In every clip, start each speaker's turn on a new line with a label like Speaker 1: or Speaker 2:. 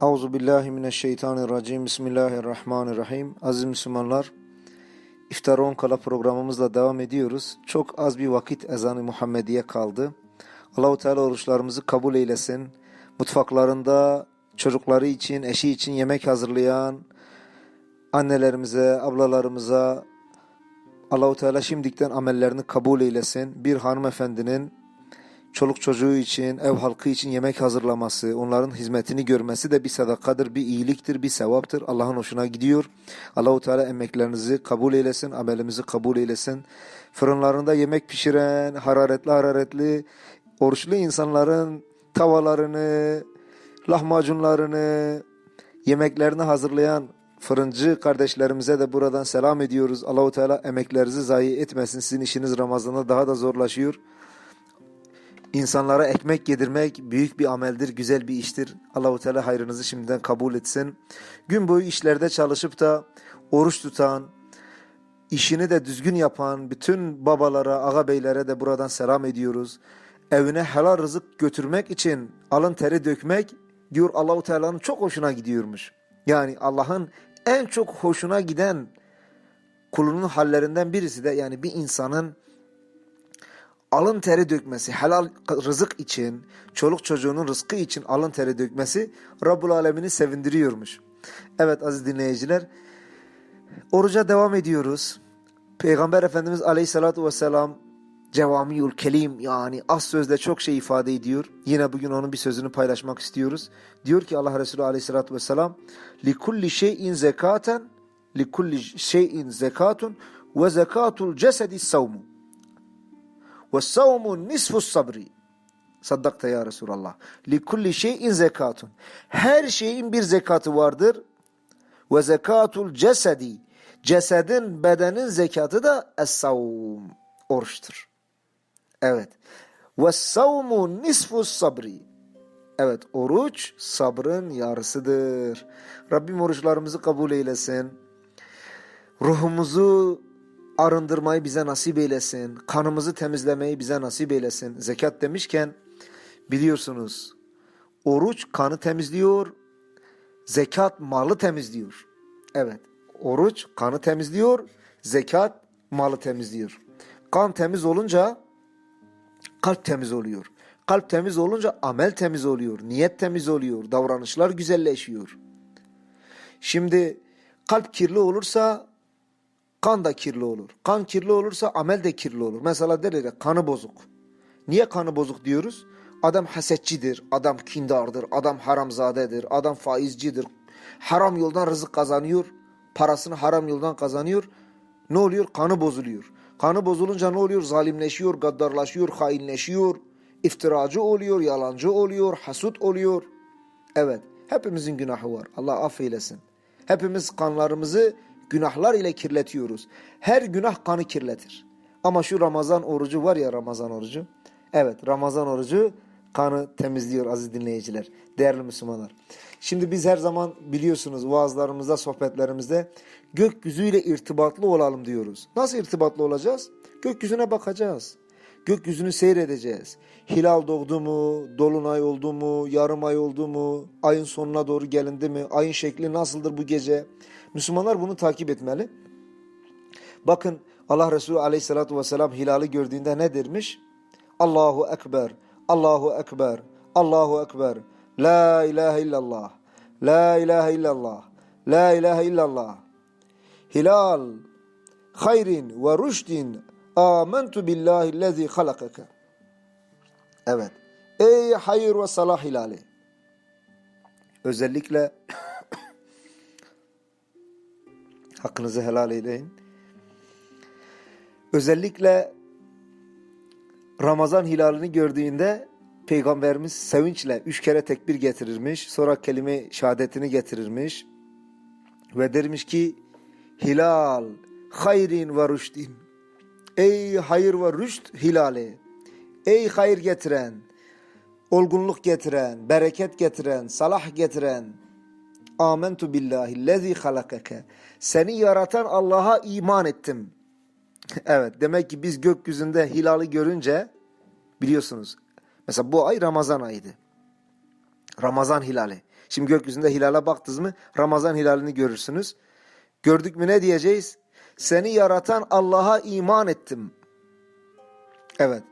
Speaker 1: Auzu billahi mineşşeytanirracim. Bismillahirrahmanirrahim. Aziz Müslümanlar, İftar 10 kala programımızla devam ediyoruz. Çok az bir vakit ezanı Muhammediye kaldı. Allahu Teala oruçlarımızı kabul eylesin. Mutfaklarında çocukları için, eşi için yemek hazırlayan annelerimize, ablalarımıza Allahu Teala şimdikten amellerini kabul eylesin. Bir hanımefendinin çoluk çocuğu için, ev halkı için yemek hazırlaması, onların hizmetini görmesi de bir sadakadır, bir iyiliktir, bir sevaptır. Allah'ın hoşuna gidiyor. Allahu Teala emeklerinizi kabul eylesin, amelimizi kabul eylesin. Fırınlarında yemek pişiren, hararetli hararetli, oruçlu insanların tavalarını, lahmacunlarını, yemeklerini hazırlayan fırıncı kardeşlerimize de buradan selam ediyoruz. Allahu Teala emeklerinizi zayi etmesin. Sizin işiniz Ramazan'da daha da zorlaşıyor. İnsanlara ekmek yedirmek büyük bir ameldir, güzel bir iştir. Allahu Teala hayrınızı şimdiden kabul etsin. Gün boyu işlerde çalışıp da oruç tutan, işini de düzgün yapan bütün babalara, aga beylere de buradan selam ediyoruz. Evine helal rızık götürmek için alın teri dökmek diyor Allahu Teala'nın çok hoşuna gidiyormuş. Yani Allah'ın en çok hoşuna giden kulunun hallerinden birisi de yani bir insanın alın teri dökmesi, helal rızık için, çoluk çocuğunun rızkı için alın teri dökmesi Rabbul Alemin'i sevindiriyormuş. Evet aziz dinleyiciler, oruca devam ediyoruz. Peygamber Efendimiz Aleyhisselatü Vesselam cevamiyul kelim yani az sözle çok şey ifade ediyor. Yine bugün onun bir sözünü paylaşmak istiyoruz. Diyor ki Allah Resulü Aleyhisselatü Vesselam likulli şeyin zekaten likulli şeyin zekatun ve zekatul cesedi savmu ve savmu nisfu sabri. Saddakta ya Resulallah. Likulli şeyin zekatun. Her şeyin bir zekatı vardır. Ve zekatul cesedi. Cesedin, bedenin zekatı da es-savm. Oruçtur. Evet. Ve savmu nisfu sabri. Evet oruç sabrın yarısıdır. Rabbim oruçlarımızı kabul eylesin. Ruhumuzu arındırmayı bize nasip eylesin. Kanımızı temizlemeyi bize nasip eylesin. Zekat demişken biliyorsunuz oruç kanı temizliyor, zekat malı temizliyor. Evet oruç kanı temizliyor, zekat malı temizliyor. Kan temiz olunca kalp temiz oluyor. Kalp temiz olunca amel temiz oluyor, niyet temiz oluyor, davranışlar güzelleşiyor. Şimdi kalp kirli olursa kan da kirli olur. Kan kirli olursa amel de kirli olur. Mesela derler ya kanı bozuk. Niye kanı bozuk diyoruz? Adam hasetçidir, adam kindardır, adam haramzadedir, adam faizcidir. Haram yoldan rızık kazanıyor, parasını haram yoldan kazanıyor. Ne oluyor? Kanı bozuluyor. Kanı bozulunca ne oluyor? Zalimleşiyor, gaddarlaşıyor, hainleşiyor, iftiracı oluyor, yalancı oluyor, hasut oluyor. Evet, hepimizin günahı var. Allah affeylesin. Hepimiz kanlarımızı günahlar ile kirletiyoruz. Her günah kanı kirletir. Ama şu Ramazan orucu var ya Ramazan orucu. Evet Ramazan orucu kanı temizliyor aziz dinleyiciler. Değerli Müslümanlar. Şimdi biz her zaman biliyorsunuz vaazlarımızda, sohbetlerimizde gökyüzüyle irtibatlı olalım diyoruz. Nasıl irtibatlı olacağız? Gökyüzüne bakacağız. Gökyüzünü seyredeceğiz. Hilal doğdu mu, dolunay oldu mu, yarım ay oldu mu, ayın sonuna doğru gelindi mi, ayın şekli nasıldır bu gece? Müslümanlar bunu takip etmeli. Bakın Allah Resulü aleyhissalatü vesselam hilali gördüğünde ne dermiş? Allahu Ekber, Allahu Ekber, Allahu Ekber, La ilahe illallah, La ilahe illallah, La ilahe illallah. Hilal, hayrin ve rüşdin, amentu billahi lezi halakake. Evet. Ey hayır ve salah hilali. Özellikle hakkınızı helal eyleyin. Özellikle Ramazan hilalini gördüğünde Peygamberimiz sevinçle üç kere tekbir getirirmiş. Sonra kelime şehadetini getirirmiş. Ve dermiş ki Hilal hayrin ve rüşdin. Ey hayır ve rüşt hilali. Ey hayır getiren, olgunluk getiren, bereket getiren, salah getiren. Amentu billahi lezi halakake. Seni yaratan Allah'a iman ettim. evet demek ki biz gökyüzünde hilali görünce biliyorsunuz. Mesela bu ay Ramazan ayıydı. Ramazan hilali. Şimdi gökyüzünde hilale baktınız mı Ramazan hilalini görürsünüz. Gördük mü ne diyeceğiz? Seni yaratan Allah'a iman ettim. Evet.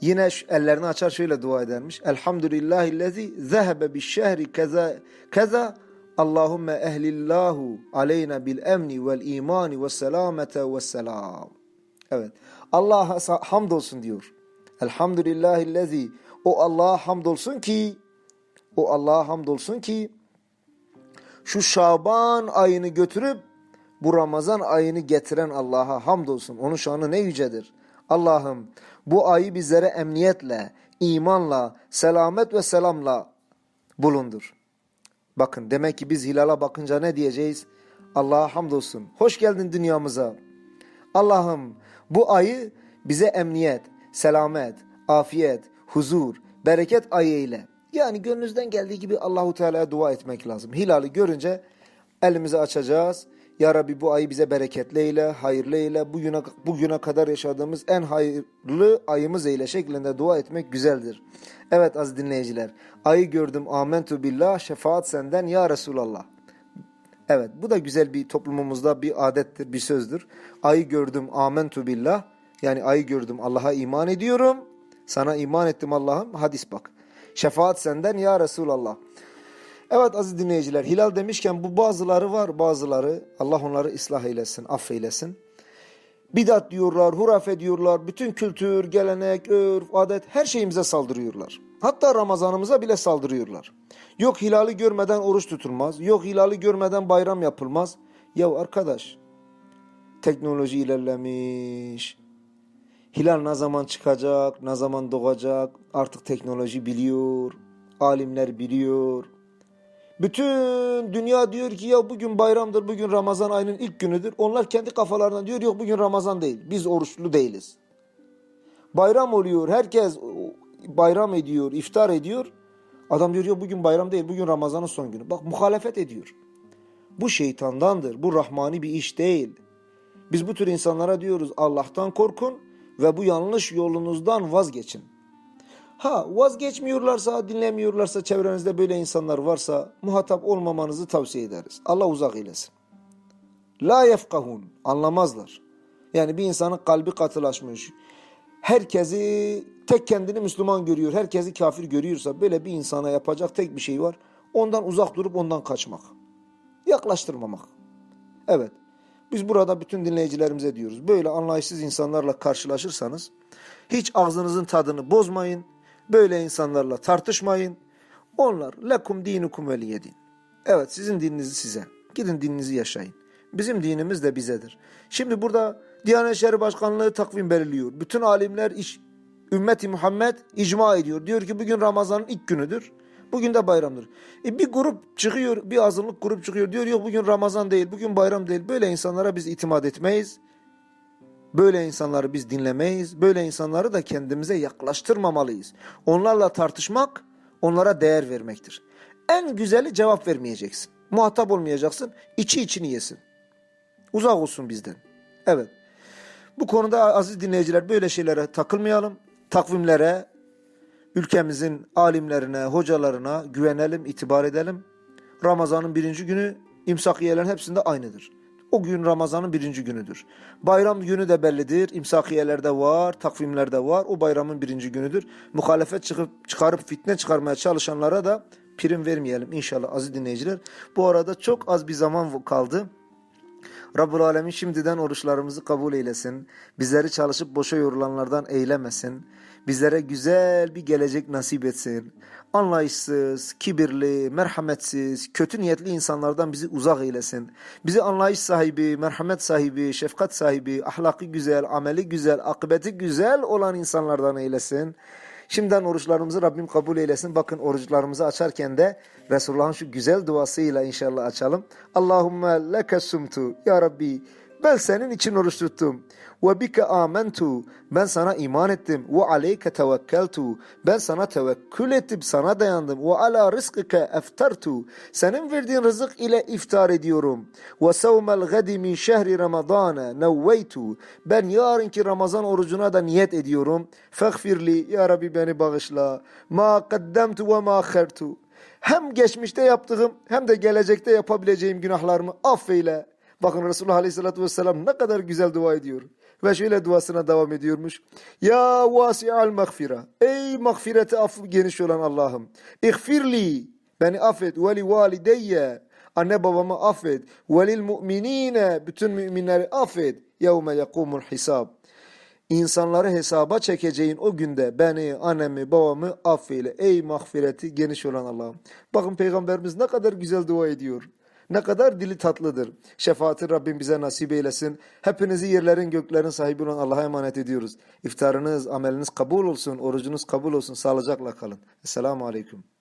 Speaker 1: Yine ellerini açar şöyle dua edermiş. Elhamdülillahillezî zehebe bişşehri keza keza Allahümme ehlillahu aleyna bil emni vel imani ve selamete ve selam. Evet. Allah'a hamdolsun diyor. Elhamdülillahillezî o Allah'a hamdolsun ki o Allah'a hamdolsun ki şu Şaban ayını götürüp bu Ramazan ayını getiren Allah'a hamdolsun. Onun şanı ne yücedir. Allah'ım bu ayı bizlere emniyetle, imanla, selamet ve selamla bulundur. Bakın demek ki biz hilala bakınca ne diyeceğiz? Allah'a hamdolsun. Hoş geldin dünyamıza. Allah'ım bu ayı bize emniyet, selamet, afiyet, huzur, bereket ayı ile. Yani gönlünüzden geldiği gibi Allahu Teala'ya dua etmek lazım. Hilali görünce elimizi açacağız. Ya Rabbi bu ayı bize bereketli eyle, hayırlı eyle. Bugüne, bugüne kadar yaşadığımız en hayırlı ayımız eyle şeklinde dua etmek güzeldir. Evet az dinleyiciler. Ayı gördüm amentu billah şefaat senden ya Resulallah. Evet bu da güzel bir toplumumuzda bir adettir, bir sözdür. Ayı gördüm amentu billah. Yani ayı gördüm Allah'a iman ediyorum. Sana iman ettim Allah'ım. Hadis bak. Şefaat senden ya Resulallah. Evet aziz dinleyiciler hilal demişken bu bazıları var bazıları Allah onları ıslah eylesin affeylesin. Bidat diyorlar, hurafe diyorlar, bütün kültür, gelenek, örf, adet her şeyimize saldırıyorlar. Hatta Ramazanımıza bile saldırıyorlar. Yok hilali görmeden oruç tutulmaz, yok hilali görmeden bayram yapılmaz. Ya arkadaş, teknoloji ilerlemiş. Hilal ne zaman çıkacak, ne zaman doğacak artık teknoloji biliyor, alimler biliyor. Bütün dünya diyor ki ya bugün bayramdır, bugün Ramazan ayının ilk günüdür. Onlar kendi kafalarına diyor yok bugün Ramazan değil, biz oruçlu değiliz. Bayram oluyor, herkes bayram ediyor, iftar ediyor. Adam diyor yok bugün bayram değil, bugün Ramazan'ın son günü. Bak muhalefet ediyor. Bu şeytandandır, bu rahmani bir iş değil. Biz bu tür insanlara diyoruz Allah'tan korkun ve bu yanlış yolunuzdan vazgeçin. Ha vazgeçmiyorlarsa, dinlemiyorlarsa, çevrenizde böyle insanlar varsa muhatap olmamanızı tavsiye ederiz. Allah uzak eylesin. La yefkahun, anlamazlar. Yani bir insanın kalbi katılaşmış, herkesi tek kendini Müslüman görüyor, herkesi kafir görüyorsa böyle bir insana yapacak tek bir şey var. Ondan uzak durup ondan kaçmak. Yaklaştırmamak. Evet. Biz burada bütün dinleyicilerimize diyoruz. Böyle anlayışsız insanlarla karşılaşırsanız hiç ağzınızın tadını bozmayın. Böyle insanlarla tartışmayın. Onlar lekum dinukum veliyedin. Evet sizin dininizi size. Gidin dininizi yaşayın. Bizim dinimiz de bizedir. Şimdi burada Diyanet İşleri Başkanlığı takvim belirliyor. Bütün alimler iş, ümmeti Muhammed icma ediyor. Diyor ki bugün Ramazan'ın ilk günüdür. Bugün de bayramdır. E bir grup çıkıyor, bir azınlık grup çıkıyor. Diyor yok bugün Ramazan değil, bugün bayram değil. Böyle insanlara biz itimat etmeyiz. Böyle insanları biz dinlemeyiz. Böyle insanları da kendimize yaklaştırmamalıyız. Onlarla tartışmak, onlara değer vermektir. En güzeli cevap vermeyeceksin. Muhatap olmayacaksın. içi içini yesin. Uzak olsun bizden. Evet. Bu konuda aziz dinleyiciler böyle şeylere takılmayalım. Takvimlere, ülkemizin alimlerine, hocalarına güvenelim, itibar edelim. Ramazanın birinci günü imsakiyelerin hepsinde aynıdır. O gün Ramazanın birinci günüdür. Bayram günü de bellidir. İmsakiyelerde var, takvimlerde var. O bayramın birinci günüdür. Muhalefet çıkıp çıkarıp fitne çıkarmaya çalışanlara da prim vermeyelim inşallah aziz dinleyiciler. Bu arada çok az bir zaman kaldı. Rabbul Alemin şimdiden oruçlarımızı kabul eylesin. Bizleri çalışıp boşa yorulanlardan eylemesin. Bizlere güzel bir gelecek nasip etsin. Anlayışsız, kibirli, merhametsiz, kötü niyetli insanlardan bizi uzak eylesin. Bizi anlayış sahibi, merhamet sahibi, şefkat sahibi, ahlakı güzel, ameli güzel, akıbeti güzel olan insanlardan eylesin. Şimdiden oruçlarımızı Rabbim kabul eylesin. Bakın oruçlarımızı açarken de Resulullah'ın şu güzel duasıyla inşallah açalım. Allahümme leke sumtu. Ya Rabbi ben senin için oruç tuttum. Ve bike amentu. Ben sana iman ettim. Ve aleyke tevekkeltu. Ben sana tevekkül ettim, sana dayandım. Ve ala rızkike eftartu. Senin verdiğin rızık ile iftar ediyorum. Ve sevmel gadi min şehri ramadana nevveytu. Ben yarınki Ramazan orucuna da niyet ediyorum. Fagfirli. Ya Rabbi beni bağışla. Ma kaddemtu ve ma akhertu. hem geçmişte yaptığım hem de gelecekte yapabileceğim günahlarımı affeyle. Bakın Resulullah Aleyhisselatü Vesselam ne kadar güzel dua ediyor. Ve şöyle duasına devam ediyormuş. Ya vasi'al mağfira. Ey mağfireti affı geniş olan Allah'ım. İğfirli. Beni affet. Ve li valideyye. Anne babamı affet. Ve lil mu'minine. Bütün müminleri affet. Yevme yekumul hisab. İnsanları hesaba çekeceğin o günde beni, annemi, babamı affeyle. Ey mağfireti geniş olan Allah'ım. Bakın Peygamberimiz ne kadar güzel dua ediyor. Ne kadar dili tatlıdır. Şefaati Rabbim bize nasip eylesin. Hepinizi yerlerin göklerin sahibi olan Allah'a emanet ediyoruz. İftarınız, ameliniz kabul olsun, orucunuz kabul olsun. Sağlıcakla kalın. Esselamu Aleyküm.